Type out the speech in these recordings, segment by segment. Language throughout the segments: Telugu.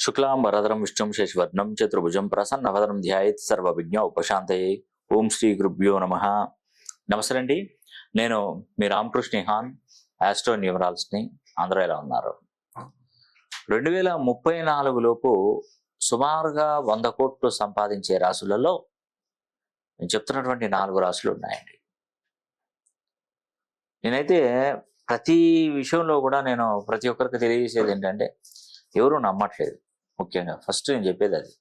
శుక్లాం వరదరం విష్ణుం శశివర్ణం చతుర్భుజం ప్రసన్నవదనం ధ్యాయత్ సర్వ విజ్ఞ ఉపశాంతయే. ఓం శ్రీ గురుభ్యో నమ. నమస్తే అండి నేను మీ రామకృష్ణిహాన్ ఆస్ట్రో న్యూమరాల్స్ని అందరూ ఎలా ఉన్నారు? రెండు వేల ముప్పై నాలుగు లోపు సుమారుగా వంద కోట్లు సంపాదించే రాసులలో నేను చెప్తున్నటువంటి నాలుగు రాసులు ఉన్నాయండి. నేనైతే ప్రతి విషయంలో కూడా నేను ప్రతి ఒక్కరికి తెలియజేసేది ఏంటంటే ఎవరు నమ్మట్లేదు. ముఖ్యంగా ఫస్ట్ నేను చెప్పేది అది.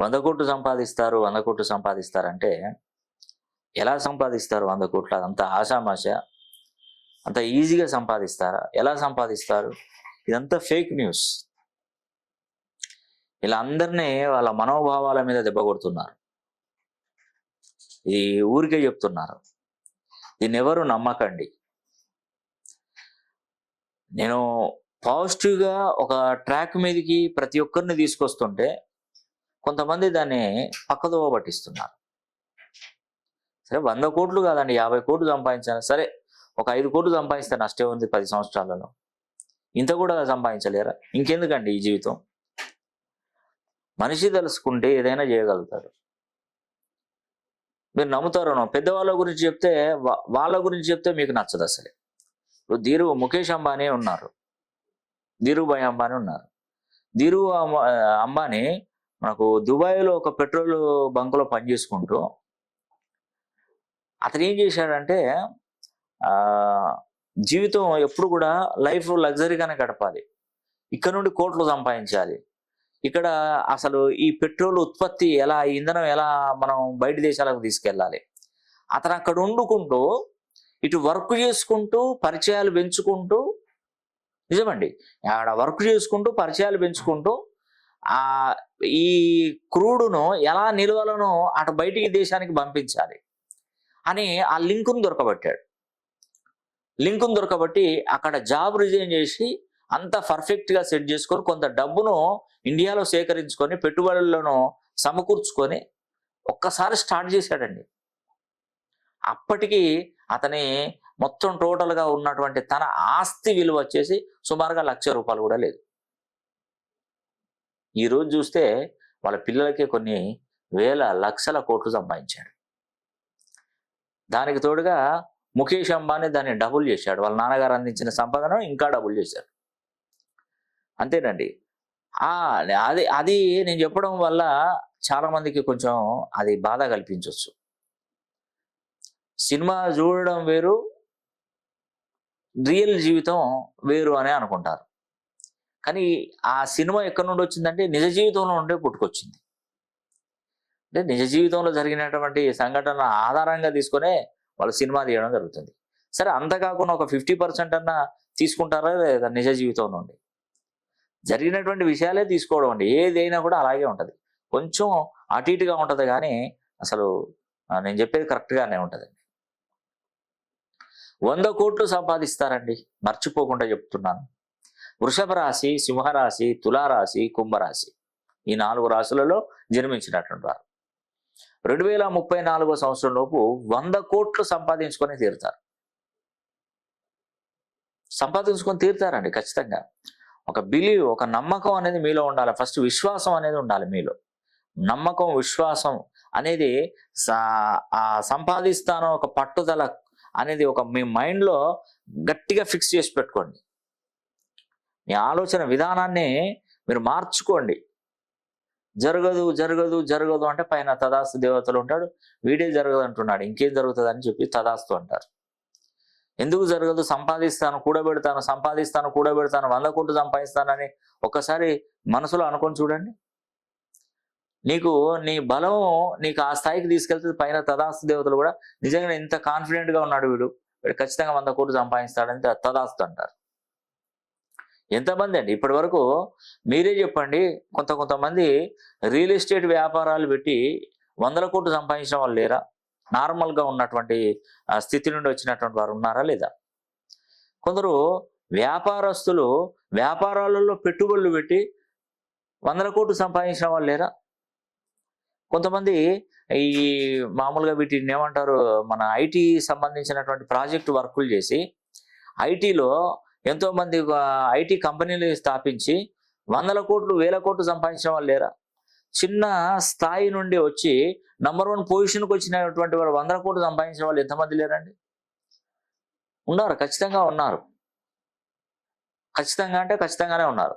వంద కోట్లు సంపాదిస్తారు వంద కోట్లు సంపాదిస్తారంటే ఎలా సంపాదిస్తారు వంద కోట్లు? అంత ఆశామాష అంత ఈజీగా సంపాదిస్తారా? ఎలా సంపాదిస్తారు? ఇదంతా ఫేక్ న్యూస్ ఇలా అందరినీ వాళ్ళ మనోభావాల మీద దెబ్బ కొడుతున్నారు. ఇది ఊరికే చెప్తున్నారు. దీన్ని ఎవరు నమ్మకండి. నేను పాజిటివ్గా ఒక ట్రాక్ మీదకి ప్రతి ఒక్కరిని తీసుకొస్తుంటే కొంతమంది దాన్ని పక్కదోవ పట్టిస్తున్నారు. సరే వంద కోట్లు కాదండి యాభై కోట్లు సంపాదించాను. సరే ఒక ఐదు కోట్లు సంపాదిస్తే నష్టం ఉంది పది సంవత్సరాలలో. ఇంత కూడా సంపాదించలేరా? ఇంకెందుకండి ఈ జీవితం? మనిషి తెలుసుకుంటే ఏదైనా చేయగలుగుతారు మీరు నమ్ముతారనో పెద్దవాళ్ళ గురించి చెప్తే వాళ్ళ గురించి చెప్తే మీకు నచ్చదు అసలే. ఇప్పుడు ధీరు ముఖేష్ అంబానీ ఉన్నారు. ధీరుభాయ్ అంబానీ ఉన్నారు. ధీరు అంబ- అంబానీ మనకు దుబాయ్లో ఒక పెట్రోల్ బంకులో పనిచేసుకుంటూ అతను ఏం చేశాడంటే జీవితం ఎప్పుడు కూడా లైఫ్ లగ్జరీగానే గడపాలి. ఇక్కడ నుండి కోట్లు సంపాదించాలి. ఇక్కడ అసలు ఈ పెట్రోల్ ఉత్పత్తి ఎలా ఇంధనం ఎలా మనం బయట దేశాలకు తీసుకెళ్ళాలి. అతను అక్కడ వండుకుంటూ ఇటు వర్క్ చేసుకుంటూ పరిచయాలు పెంచుకుంటూ నిజమండి. ఆడ వర్క్ చేసుకుంటూ పరిచయాలు పెంచుకుంటూ ఆ ఈ క్రూడును ఎలా నిల్వలను అటు బయటికి దేశానికి పంపించాలి అని ఆ లింకును దొరకబట్టాడు. లింకును దొరకబట్టి అక్కడ జాబ్ రిజైన్ చేసి అంత పర్ఫెక్ట్గా సెట్ చేసుకొని కొంత డబ్బును ఇండియాలో సేకరించుకొని పెట్టుబడులను సమకూర్చుకొని ఒక్కసారి స్టార్ట్ చేశాడండి. అప్పటికి అతని మొత్తం టోటల్గా ఉన్నటువంటి తన ఆస్తి విలువ వచ్చేసి సుమారుగా లక్ష రూపాయలు కూడా లేదు. ఈ రోజు చూస్తే వాళ్ళ పిల్లలకి కొన్ని వేల లక్షల కోట్లు సంపాదించాడు. దానికి తోడుగా ముఖేష్ అంబానీ దాన్ని డబుల్ చేశాడు. వాళ్ళ నాన్నగారు అందించిన సంపాదన ఇంకా డబుల్ చేశాడు. అంతేనండి. అది అది నేను చెప్పడం వల్ల చాలామందికి కొంచెం అది బాధ కల్పించవచ్చు సినిమా చూడడం వేరు రియల్ జీవితం వేరు అనే అనుకుంటారు. కానీ ఆ సినిమా ఎక్కడి నుండి వచ్చిందంటే నిజ జీవితంలో నుండే పుట్టుకొచ్చింది. అంటే నిజ జీవితంలో జరిగినటువంటి సంఘటన ఆధారంగా తీసుకునే వాళ్ళు సినిమా తీయడం జరుగుతుంది. సరే అంతకాకుండా ఒక ఫిఫ్టీ పర్సెంట్ అన్నా తీసుకుంటారా లేదా నిజ జీవితం నుండి? జరిగినటువంటి విషయాలే తీసుకోవడం అండి. ఏదైనా కూడా అలాగే ఉంటుంది. కొంచెం అటు ఇటుగా ఉంటుంది కానీ అసలు నేను చెప్పేది కరెక్ట్గానే ఉంటుంది వంద కోట్లు సంపాదిస్తారండి. మర్చిపోకుండా చెప్తున్నాను. వృషభ రాశి సింహరాశి తులారాశి కుంభరాశి ఈ నాలుగు రాశులలో జన్మించినటువంటి వారు. రెండు వేల ముప్పై నాలుగో సంవత్సరం లోపు వంద కోట్లు సంపాదించుకొని తీరుతారు. సంపాదించుకొని తీరుతారండి ఖచ్చితంగా. ఒక బిలీవ్ ఒక నమ్మకం అనేది మీలో ఉండాలి. ఫస్ట్ విశ్వాసం అనేది ఉండాలి మీలో. నమ్మకం విశ్వాసం అనేది సంపాదిస్తాను ఒక పట్టుదల అనేది ఒక మీ మైండ్లో గట్టిగా ఫిక్స్ చేసి పెట్టుకోండి. మీ ఆలోచన విధానాన్ని మీరు మార్చుకోండి. జరగదు జరగదు జరగదు అంటే పైన తదాస్తు దేవతలు ఉంటాడు. వీడే జరగదు అంటున్నాడు. ఇంకేం జరుగుతుంది అని చెప్పి తదాస్తు అంటారు. ఎందుకు జరగదు? సంపాదిస్తాను కూడబెడతాను సంపాదిస్తాను కూడబెడతాను వంద కోట్లు సంపాదిస్తానని ఒక్కసారి మనసులో అనుకొని చూడండి. నీకు నీ బలం నీకు ఆ స్థాయికి తీసుకెళ్తే పైన తదాస్తు దేవతలు కూడా నిజంగా ఇంత కాన్ఫిడెంట్గా ఉన్నాడు వీడు. వీడు ఖచ్చితంగా వంద కోట్లు సంపాదిస్తాడని తదాస్తు అంటారు. ఎంతమంది అండి? ఇప్పటి వరకు మీరే చెప్పండి కొంత కొంతమంది రియల్ ఎస్టేట్ వ్యాపారాలు పెట్టి వందల కోట్లు సంపాదించిన వాళ్ళు లేరా? నార్మల్గా ఉన్నటువంటి స్థితి నుండి వచ్చినటువంటి వారు ఉన్నారా లేదా? కొందరు వ్యాపారస్తులు వ్యాపారాలలో పెట్టుబడులు పెట్టి వందల కోట్లు సంపాదించిన వాళ్ళు లేరా? కొంతమంది ఈ మామూలుగా వీటిని ఏమంటారు? మన ఐటీ సంబంధించినటువంటి ప్రాజెక్ట్ వర్కులు చేసి ఐటీలో ఎంతోమంది ఐటీ కంపెనీలు స్థాపించి వందల కోట్లు వేల కోట్లు సంపాదించిన వాళ్ళు లేరా? చిన్న స్థాయి నుండి వచ్చి నంబర్ వన్ పొజిషన్కి వచ్చినటువంటి వాళ్ళు వందల కోట్లు సంపాదించిన వాళ్ళు ఎంతమంది లేరండి? ఉన్నారు ఖచ్చితంగా ఉన్నారు. ఖచ్చితంగా అంటే ఖచ్చితంగానే ఉన్నారు.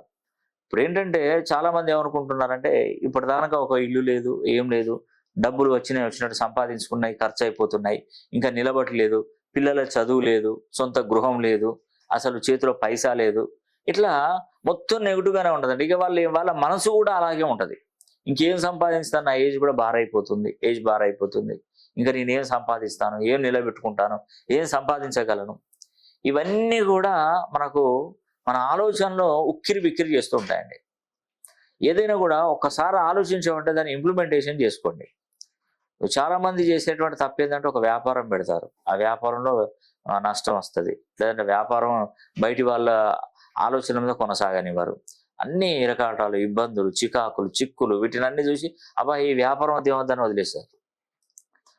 ఇప్పుడు ఏంటంటే చాలా మంది ఏమనుకుంటున్నారంటే ఇప్పటిదాకా ఒక ఇల్లు లేదు ఏం లేదు డబ్బులు వచ్చినాయి వచ్చినట్టు సంపాదించుకున్నాయి ఖర్చు అయిపోతున్నాయి ఇంకా నిలబడలేదు పిల్లల చదువు లేదు సొంత గృహం లేదు అసలు చేతిలో పైసా లేదు. ఇట్లా మొత్తం నెగిటివ్గానే ఉంటుందండి. ఇక వాళ్ళ వాళ్ళ మనసు కూడా అలాగే ఉంటుంది. ఇంకేం సంపాదిస్తాను నా ఏజ్ కూడా భారైపోతుంది ఏజ్ భారైపోతుంది ఇంకా నేనేం సంపాదిస్తాను? ఏం నిలబెట్టుకుంటాను? ఏం సంపాదించగలను? ఇవన్నీ కూడా మనకు మన ఆలోచనలో ఉక్కిరి బిక్కిరి చేస్తూ ఉంటాయండి. ఏదైనా కూడా ఒక్కసారి ఆలోచించామంటే దాన్ని ఇంప్లిమెంటేషన్ చేసుకోండి. చాలామంది చేసేటువంటి తప్పు ఏంటంటే ఒక వ్యాపారం పెడతారు. ఆ వ్యాపారంలో నష్టం వస్తుంది. లేదంటే వ్యాపారం బయటి వాళ్ళ ఆలోచన మీద కొనసాగనివ్వరు. అన్ని ఇరకాటాలు ఇబ్బందులు చికాకులు చిక్కులు వీటిని అన్ని చూసి అబ్బా ఈ వ్యాపారం వద్ద ఏమొద్దని వదిలేస్తారు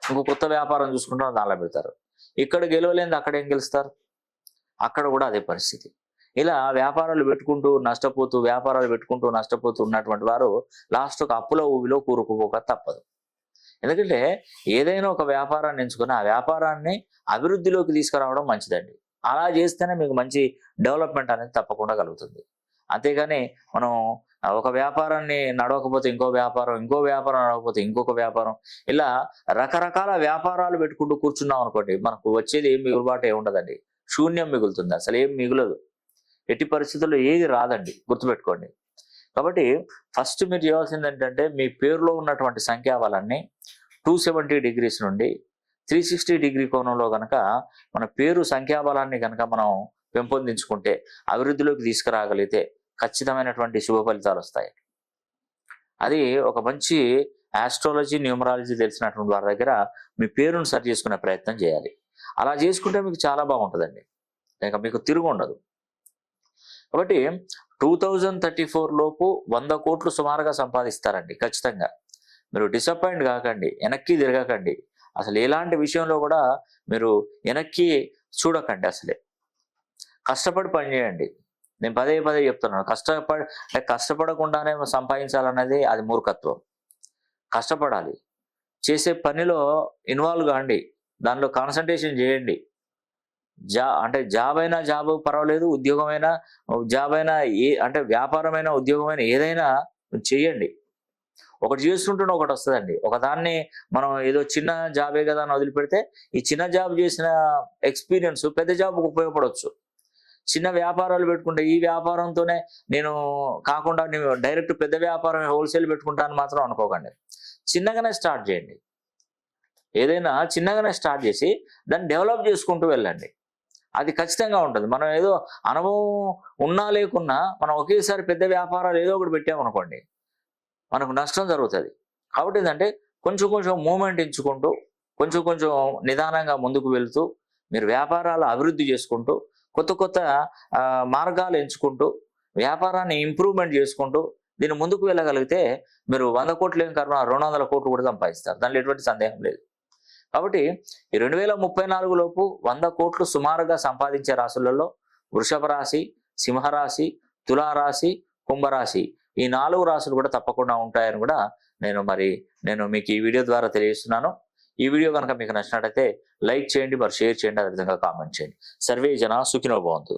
ఇంకో కొత్త వ్యాపారం చూసుకుంటాం దానిలో పెడతారు. ఇక్కడ గెలవలేని అక్కడ ఏం గెలుస్తారు? అక్కడ కూడా అదే పరిస్థితి. ఇలా వ్యాపారాలు పెట్టుకుంటూ నష్టపోతూ వ్యాపారాలు పెట్టుకుంటూ నష్టపోతూ ఉన్నటువంటి వారు లాస్ట్ ఒక అప్పుల ఊవిలో కూరుకుపోక తప్పదు. ఎందుకంటే ఏదైనా ఒక వ్యాపారాన్ని ఎంచుకుని ఆ వ్యాపారాన్ని అభివృద్ధిలోకి తీసుకురావడం మంచిదండి. అలా చేస్తేనే మీకు మంచి డెవలప్మెంట్ అనేది తప్పకుండా కలుగుతుంది. అంతేగాని మనం ఒక వ్యాపారాన్ని నడవకపోతే ఇంకో వ్యాపారం ఇంకో వ్యాపారం నడవకపోతే ఇంకొక వ్యాపారం ఇలా రకరకాల వ్యాపారాలు పెట్టుకుంటూ కూర్చున్నాం అనుకోండి మనకు వచ్చేది ఏం మిగులుబాటు ఏముండదండి శూన్యం మిగులుతుంది అసలు ఏం మిగులదు. ఎట్టి పరిస్థితుల్లో ఏది రాదండి. గుర్తుపెట్టుకోండి. కాబట్టి ఫస్ట్ మీరు చేయాల్సింది ఏంటంటే మీ పేరులో ఉన్నటువంటి సంఖ్యాబలాన్ని టూ సెవెంటీ డిగ్రీస్ నుండి త్రీ సిక్స్టీ డిగ్రీ కోణంలో కనుక మన పేరు సంఖ్యాబలాన్ని కనుక మనం పెంపొందించుకుంటే అభివృద్ధిలోకి తీసుకురాగలిగితే ఖచ్చితమైనటువంటి శుభ ఫలితాలు వస్తాయి. అది ఒక మంచి ఆస్ట్రాలజీ న్యూమరాలజీ తెలిసినటువంటి వారి దగ్గర మీ పేరును సరి చేసుకునే ప్రయత్నం చేయాలి. అలా చేసుకుంటే మీకు చాలా బాగుంటుందండి. ఇంకా మీకు తిరుగు ఉండదు కాబట్టి టూ థౌజండ్ థర్టీ ఫోర్ లోపు వంద కోట్లు సుమారుగా సంపాదిస్తారండి ఖచ్చితంగా. మీరు డిసప్పాయింట్ కాకండి వెనక్కి తిరగకండి. అసలు ఎలాంటి విషయంలో కూడా మీరు వెనక్కి చూడకండి అసలే. కష్టపడి పని చేయండి. నేను పదే పదే చెప్తున్నాను కష్టపడి కష్టపడకుండానే సంపాదించాలన్నది అది మూర్ఖత్వం. కష్టపడాలి. చేసే పనిలో ఇన్వాల్వ్ కాండి దానిలో కాన్సన్ట్రేషన్ చేయండి. జా అంటే జాబ్ అయినా జాబ్ పర్వాలేదు ఉద్యోగం అయినా జాబ్ అయినా ఏ అంటే వ్యాపారమైన ఉద్యోగమైన ఏదైనా చేయండి ఒకటి చేస్తుంటేనే ఒకటి వస్తుందండి. ఒక దాన్ని మనం ఏదో చిన్న జాబే కదా అని వదిలిపెడితే ఈ చిన్న జాబ్ చేసిన ఎక్స్పీరియన్స్ పెద్ద జాబ్కి ఉపయోగపడవచ్చు చిన్న వ్యాపారాలు పెట్టుకుంటే ఈ వ్యాపారంతోనే నేను కాకుండా నేను డైరెక్ట్ పెద్ద వ్యాపారం హోల్సేల్ పెట్టుకుంటాను మాత్రం అనుకోకండి. చిన్నగానే స్టార్ట్ చేయండి. ఏదైనా చిన్నగానే స్టార్ట్ చేసి దాన్ని డెవలప్ చేసుకుంటూ వెళ్ళండి. అది ఖచ్చితంగా ఉంటుంది. మనం ఏదో అనుభవం ఉన్నా లేకున్నా మనం ఒకేసారి పెద్ద వ్యాపారాలు ఏదో ఒకటి పెట్టామనుకోండి మనకు నష్టం జరుగుతుంది. కాబట్టి ఏంటంటే కొంచెం కొంచెం మూమెంట్ ఎంచుకుంటూ కొంచెం కొంచెం నిదానంగా ముందుకు వెళుతూ మీరు వ్యాపారాలు అభివృద్ధి చేసుకుంటూ కొత్త కొత్త మార్గాలు ఎంచుకుంటూ వ్యాపారాన్ని ఇంప్రూవ్మెంట్ చేసుకుంటూ దీన్ని ముందుకు వెళ్ళగలిగితే మీరు వంద కోట్లు ఏం కారణం రెండు వందల కోట్లు కూడా సంపాదిస్తారు. దాంట్లో ఎటువంటి సందేహం లేదు. కాబట్టి ఈ రెండు వేల ముప్పై నాలుగు లోపు వంద కోట్లు సుమారుగా సంపాదించే రాశులలో వృషభ రాశి సింహరాశి తులారాశి కుంభరాశి ఈ నాలుగు రాశులు కూడా తప్పకుండా ఉంటాయని కూడా నేను మరి నేను మీకు ఈ వీడియో ద్వారా తెలియజేస్తున్నాను. ఈ వీడియో కనుక మీకు నచ్చినట్టయితే లైక్ చేయండి మరి షేర్ చేయండి అదేవిధంగా కామెంట్ చేయండి. సర్వే జన సుఖినో బాగుంది